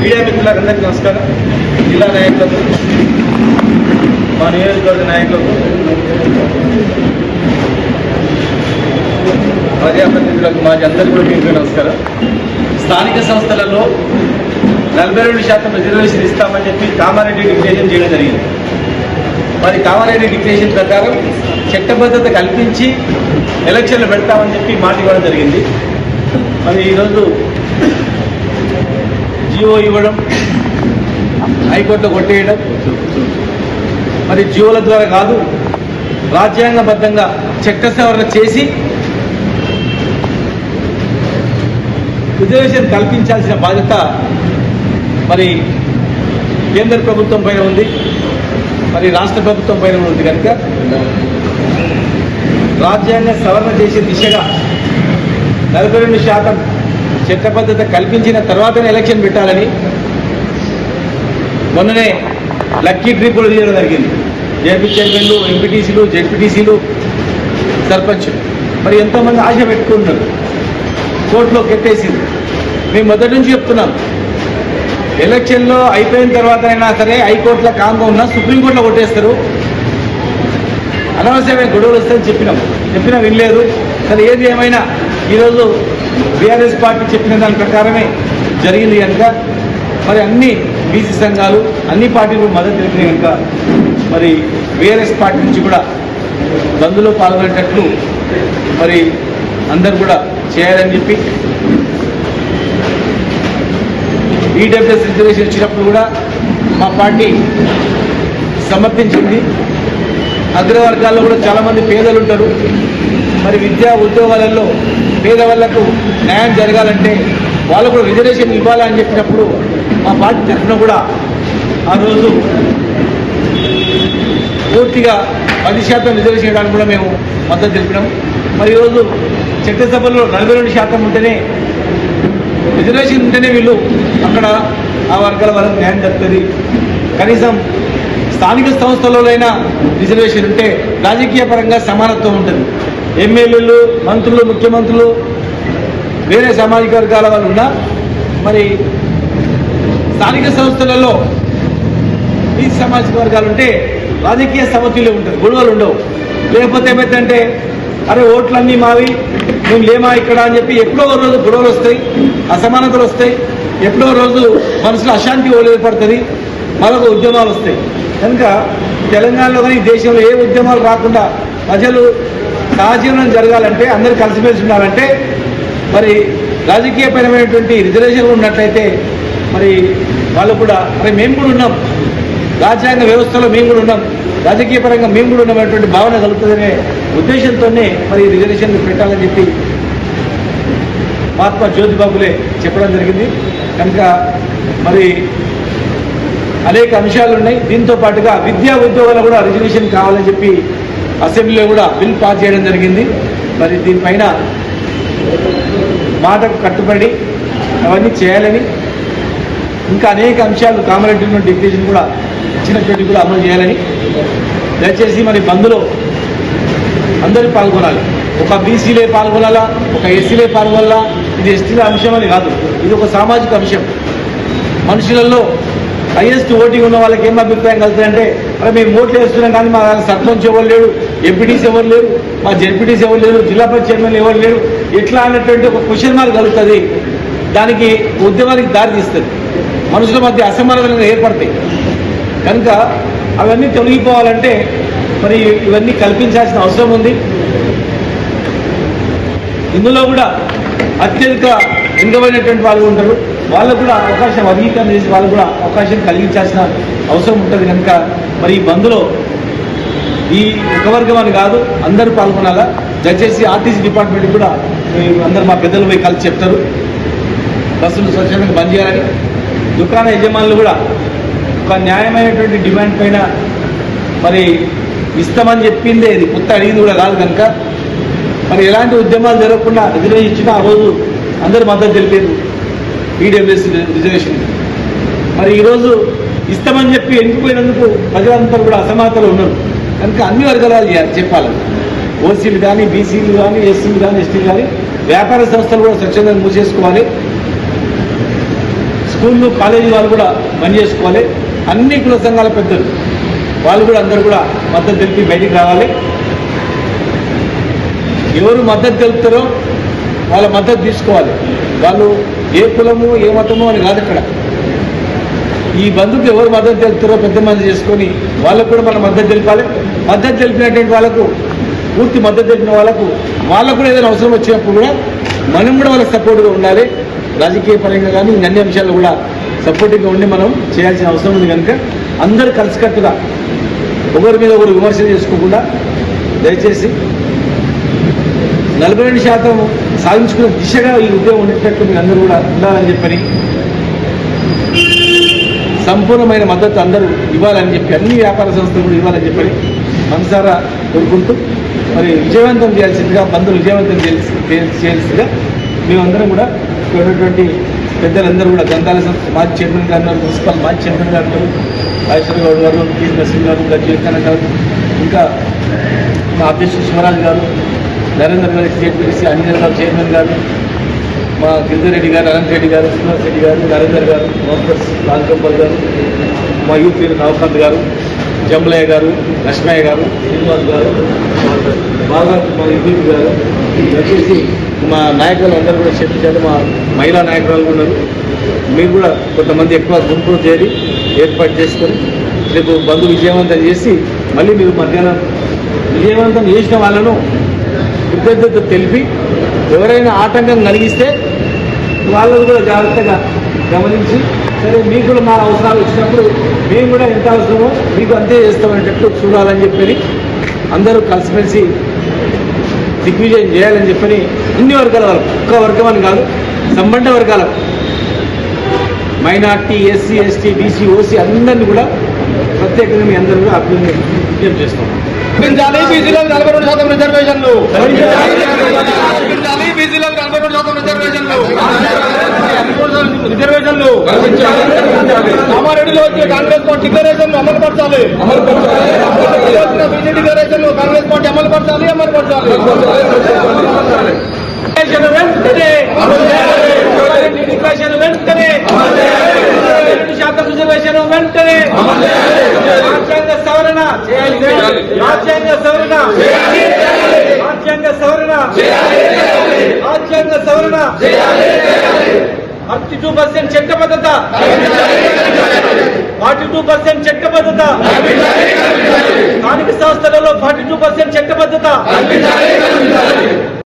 Media మిత్రులందరికీ నమస్కారం. జిల్లా నాయకులకు మా నియోజకవర్గ నాయకులకు ప్రజాప్రతినిధులకు మాజీ అందరికీ కూడా మీకు నమస్కారం. స్థానిక సంస్థలలో నలభై రెండు శాతం రిజర్వేషన్ ఇస్తామని చెప్పి కామారెడ్డి డిక్లేషన్ చేయడం జరిగింది. మరి కామారెడ్డి డిక్లేషన్ ప్రకారం చట్టబద్ధత కల్పించి ఎలక్షన్లు పెడతామని చెప్పి మాట ఇవ్వడం జరిగింది. మరి ఈరోజు జియో ఇవ్వడం హైకోర్టులో కొట్టేయడం. మరి జియోల ద్వారా కాదు రాజ్యాంగబద్ధంగా చట్ట సవరణ చేసి రిజర్వేషన్ కల్పించాల్సిన బాధ్యత మరి కేంద్ర ప్రభుత్వం పైన ఉంది. మరి రాష్ట్ర ప్రభుత్వం పైన ఉంది కనుక రాజ్యాంగ సవరణ చేసే దిశగా నలభై రెండు శాతం చట్టబద్ధత కల్పించిన తర్వాతనే ఎలక్షన్ పెట్టాలని మొన్ననే లక్కీ ట్రిప్పులు తీయడం జరిగింది. జేపీ చైర్మన్లు ఎంపీటీసీలు జెడ్పీటీసీలు సర్పంచ్ మరి ఎంతోమంది ఆశ పెట్టుకుంటున్నారు. కోర్టులో కెట్టేసింది మేము మొదటి నుంచి చెప్తున్నాం. ఎలక్షన్లో అయిపోయిన తర్వాత అయినా సరే హైకోర్టులో కాంగో ఉన్నా సుప్రీంకోర్టులో కొట్టేస్తారు. అనవసరమైన గొడవలు వస్తాయని చెప్పినాం. చెప్పినా వినలేదు. సరే ఏది ఏమైనా ఈరోజు బీఆర్ఎస్ పార్టీ చెప్పిన దాని ప్రకారమే జరిగింది కనుక మరి అన్ని బీసీ సంఘాలు అన్ని పార్టీలు మద్దతు తెలిపిన కనుక మరి బీఆర్ఎస్ పార్టీ నుంచి కూడా బంద్లో పాల్గొనేటట్లు మరి అందరు కూడా చేయాలని చెప్పి ఈడబ్ల్యూఎస్ రిజర్వేషన్ ఇచ్చినప్పుడు కూడా మా పార్టీ సమర్పించింది అగ్రవర్గాల్లో కూడా చాలామంది పేదలు ఉంటారు. మరి విద్యా ఉద్యోగాలలో పేదవాళ్ళకు న్యాయం జరగాలంటే వాళ్ళకు కూడా రిజర్వేషన్ ఇవ్వాలని చెప్పినప్పుడు మా పార్టీ తరఫున కూడా ఆ రోజు పూర్తిగా పది శాతం రిజర్వేషన్ ఇవ్వడానికి కూడా మేము మద్దతు తెలిపినాం. మరి ఈరోజు చట్టసభలో నలభై రెండు శాతం ఉంటేనే రిజర్వేషన్ ఉంటేనే వీళ్ళు అక్కడ ఆ వర్గాల వరకు న్యాయం జరుగుతుంది. కనీసం స్థానిక సంస్థలలోనైనా రిజర్వేషన్ ఉంటే రాజకీయ పరంగా సమానత్వం ఉంటుంది. ఎమ్మెల్యేలు మంత్రులు ముఖ్యమంత్రులు వేరే సామాజిక వర్గాల వాళ్ళు ఉన్నా మరి స్థానిక సంస్థలలో ఈ సామాజిక వర్గాలు ఉంటే రాజకీయ సమతుల్యం ఉంటుంది గొడవలు ఉండవు. లేకపోతే ఏమైందంటే అరే ఓట్లన్నీ మావి మేము లేమా ఇక్కడ అని చెప్పి ఎప్పుడో రోజు గొడవలు వస్తాయి అసమానతలు వస్తాయి ఎప్పుడో రోజు మనసులో అశాంతి ఏర్పడుతుంది మరొక ఉద్యమాలు వస్తాయి. కనుక తెలంగాణలో కానీ దేశంలో ఏ ఉద్యమాలు రాకుండా ప్రజలు సహజీవనం జరగాలంటే అందరూ కలిసిమెలిసి ఉండాలంటే మరి రాజకీయపరమైనటువంటి రిజర్వేషన్లు ఉన్నట్లయితే మరి వాళ్ళు కూడా మరి మేము కూడా ఉన్నాం. రాజ్యాంగ వ్యవస్థలో మేము కూడా ఉన్నాం. రాజకీయపరంగా మేము కూడా ఉన్నటువంటి భావన కలుగుతుందనే ఉద్దేశంతోనే మరి రిజర్వేషన్లు పెట్టాలని చెప్పి మహాత్మా జ్యోతిబాబులే చెప్పడం జరిగింది. కనుక మరి అనేక అంశాలు ఉన్నాయి దీంతో పాటుగా విద్యా ఉద్యోగాలు కూడా రిజర్వేషన్ కావాలని చెప్పి అసెంబ్లీలో కూడా బిల్ పాస్ చేయడం జరిగింది. మరి దీనిపైన మాటకు కట్టుబడి అవన్నీ చేయాలని ఇంకా అనేక అంశాలు కామారెడ్డి డిక్టేషన్ కూడా ఇచ్చినటువంటి కూడా అమలు చేయాలని దయచేసి మరి బంద్లో అందరూ పాల్గొనాలి. ఒక బీసీలే పాల్గొనాలా? ఒక ఎస్సీలే పాల్గొనాలా? ఇది ఎస్టీల అంశం అని కాదు. ఇది ఒక సామాజిక అంశం. మనుషులలో హైయెస్ట్ ఓటింగ్ ఉన్న వాళ్ళకి ఏం అభిప్రాయం కలుగుతుందంటే అరే మేము ఓట్లు వేస్తున్నాం కానీ మా సర్పంచ్ ఎవరు లేడు ఎంపీటీస్ ఎవరు లేరు మా జెడ్పీటీస్ ఎవరు లేరు జిల్లా పరిషత్ చైర్మన్ ఎవరు లేరు ఇట్లా అన్నటువంటి ఒక క్వశ్చన్ మార్క్ కలుగుతుంది. దానికి ఉద్యమానికి దారి తీస్తుంది. మనుషుల మధ్య అసమానతలు ఏర్పడతాయి. కనుక అవన్నీ తొలగిపోవాలంటే మరి ఇవన్నీ కల్పించాల్సిన అవసరం ఉంది. ఇందులో కూడా అత్యధిక వెనుకబడినటువంటి వాళ్ళు ఉంటారు. వాళ్ళకు కూడా అవకాశం వర్గీకరణ చేసి వాళ్ళకు కూడా అవకాశం కలిగించాల్సిన అవసరం ఉంటుంది కనుక మరి ఈ బంద్లో ఈ ఒక వర్గం అని కాదు అందరూ పాల్గొనాలా? దయచేసి ఆర్టీసీ డిపార్ట్మెంట్ కూడా అందరు మా పెద్దలు పోయి కలిసి చెప్తారు. బస్సులు స్వచ్ఛందంగా బంద్ చేయాలని. దుకాణ యజమానులు కూడా ఒక న్యాయమైనటువంటి డిమాండ్ పైన మరి ఇస్తామని చెప్పిందే ఇది. కొత్త అడిగింది కూడా కాదు కనుక. మరి ఎలాంటి ఉద్యమాలు జరగకుండా ఎదురు ఇచ్చినా ఆ రోజు అందరూ మద్దతు తెలిపారు. ఈడబ్ల్యూఎస్ రిజర్వేషన్ మరి ఈరోజు ఇస్తామని చెప్పి ఎండిపోయినందుకు ప్రజలంతా కూడా అసమానతలు ఉన్నారు. కనుక అన్ని వర్గాలు చెప్పాలి. ఓసీలు కానీ బీసీలు కానీ ఎస్సీలు కానీ ఎస్టీలు కానీ వ్యాపార సంస్థలు కూడా స్వచ్ఛంగా మూసేసుకోవాలి. స్కూళ్ళు కాలేజీ వాళ్ళు కూడా బంద్ చేసుకోవాలి. అన్ని కుల సంఘాల పెద్దలు వాళ్ళు కూడా అందరూ కూడా మద్దతు తెలిపి బయటికి రావాలి. ఎవరు మద్దతు తెలుపుతారో వాళ్ళ మద్దతు తీసుకోవాలి. వాళ్ళు ఏ కులము ఏ మతము అని కాదు ఇక్కడ. ఈ బంధుకు ఎవరు మద్దతు తెలుపుతారో పెద్ద మంది చేసుకొని వాళ్ళకు కూడా మనం మద్దతు తెలిపాలి. మద్దతు తెలిపినటువంటి వాళ్ళకు పూర్తి మద్దతు తెలిపిన వాళ్ళకు వాళ్ళకు కూడా ఏదైనా అవసరం వచ్చినప్పుడు కూడా మనం కూడా వాళ్ళకి సపోర్ట్గా ఉండాలి. రాజకీయ పరంగా కానీ అన్ని అంశాలు కూడా సపోర్టివ్గా ఉండి మనం చేయాల్సిన అవసరం ఉంది కనుక అందరూ కలిసికట్టుగా ఒకరి మీద ఒకరు విమర్శలు చేసుకోకుండా దయచేసి నలభై రెండు శాతం సాధించుకునే దిశగా ఈ ఉద్యోగం ఉండేటట్టు మీరు అందరూ కూడా ఉండాలని చెప్పని సంపూర్ణమైన మద్దతు అందరూ ఇవ్వాలని చెప్పి అన్ని వ్యాపార సంస్థలు కూడా ఇవ్వాలని చెప్పని మనసారా కోరుకుంటూ మరి విజయవంతం చేయాల్సిందిగా బంధువులు విజయవంతం చేయాల్సి చేయాల్సిందిగా మేమందరం కూడా ఇక్కడ ఉన్నటువంటి పెద్దలందరూ కూడా గ్రంథాల సంస్థ మాజీ చైర్మన్ గారు ఉన్నారు, మున్సిపల్ మాజీ చైర్మన్ గారు రాజేశ్వర గౌడ్ గారు టి నరసింహ గారు గజ్జీకరణ గారు ఇంకా మా అధ్యక్షుడు శివరాజ్ గారు నరేందర్ గారు జేపీసీ అంజన్ గారు చైర్మన్ గారు మా గిరిధర్ రెడ్డి గారు అనంత్ రెడ్డి గారు శ్రీనివాస్ రెడ్డి గారు నరేందర్ గారు మోహన్ రాజగోపాల్ గారు మా యూత్ లీడర్ నవకాంత్ గారు జంబలయ్య గారు లక్ష్మయ్య గారు శ్రీనివాస్ గారు బాగా మా యూపీ గారు వచ్చేసి మా నాయకులు అందరూ కూడా చర్చించారు మా మహిళా నాయకురాలు ఉన్నారు. మీరు కూడా కొంతమంది ఎక్కువ గుంపులు చేరి ఏర్పాటు చేసుకొని రేపు బంధు విజయవంతం చేసి మళ్ళీ మీరు మధ్యాహ్నం విజయవంతం చేసిన వాళ్ళను కృతజ్ఞత తెలిపి ఎవరైనా ఆటంకం కలిగిస్తే వాళ్ళని కూడా జాగ్రత్తగా గమనించి సరే మీకు కూడా మా అవసరాలు వచ్చినప్పుడు మేము కూడా ఎంత అవసరమో మీకు అంతే చేస్తామనేటట్టు చూడాలని చెప్పని అందరూ కలిసిమెలిసి దిగ్విజయం చేయాలని చెప్పని అన్ని వర్గాల వాళ్ళకు ఒక్క వర్గం అని కాదు సంబంధ వర్గాల minority SC ST BC OC అందరినీ కూడా ప్రత్యేకంగా మీ అందరూ కూడా అభివృద్ధి విజ్ఞప్తి చేస్తాం పెంచాలి బీసీలకు నలభై రెండు శాతం రిజర్వేషన్లు. పెంచాలి బీసీలకు నలభై రెండు శాతం రిజర్వేషన్లు. రిజర్వేషన్లు. కామారెడ్డిలో వచ్చే కాంగ్రెస్ పార్టీ డిక్లరేషన్ అమలు పరచాలి వచ్చిన బీసీ డిక్లరేషన్ కాంగ్రెస్ పార్టీ అమలు పరచాలి అమలు పరచాలి వెంటనే. రిజర్వేషన్ వెంటనే రెండు శాతం రిజర్వేషన్ వెంటనే. రాజ్యాంగ సవరణ. రాజ్యాంగ సవరణ. రాజ్యాంగ సవరణ. ఫార్టీ టూ పర్సెంట్ చట్టబద్ధత ఫార్టీ టూ పర్సెంట్ చట్టబద్ధత స్థానిక సంస్థలలో ఫార్టీ టూ పర్సెంట్ చట్టబద్ధత